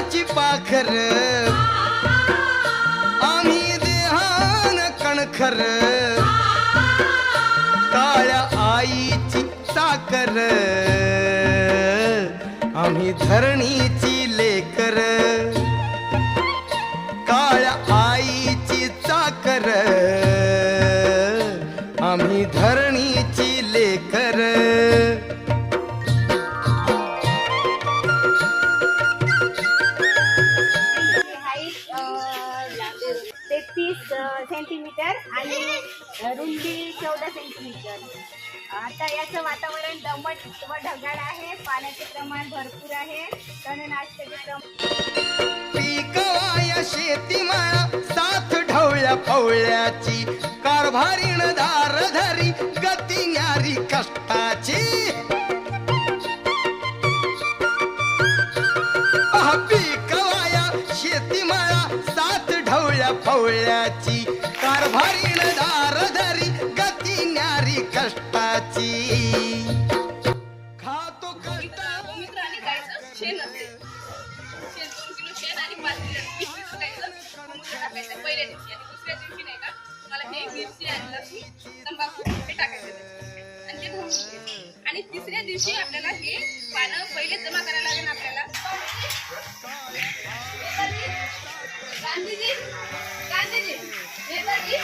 साखर आम्ही देहान कणखर। काळ्या आईची साकर आम्ही धरणीची लेकर। काळ्या आईची चाकर आम्ही धरणीची सेंटीमीटर आणि रुंदी चौदा सेंटीमीटर. आता याचं वातावरण दमट व ढगाळ आहे. पाण्याचे प्रमाण भरपूर आहे. तणनाशकाचे प्रमाण पिकवाया साथ ढवळ्या पवळ्याची कारभारीण धार धारधरी गती न्यारी कष्टाची. अह, पिकवाया शेती माया साथ ढवळ्या पवळ्याची कारभारीण गती न्यारी कष्टाची. खातो कष्ट. आणि तिसऱ्या दिवशी आपल्याला हे पानं पहिले जमा करायला लागेल आपल्याला. নেতাজি নেতাজি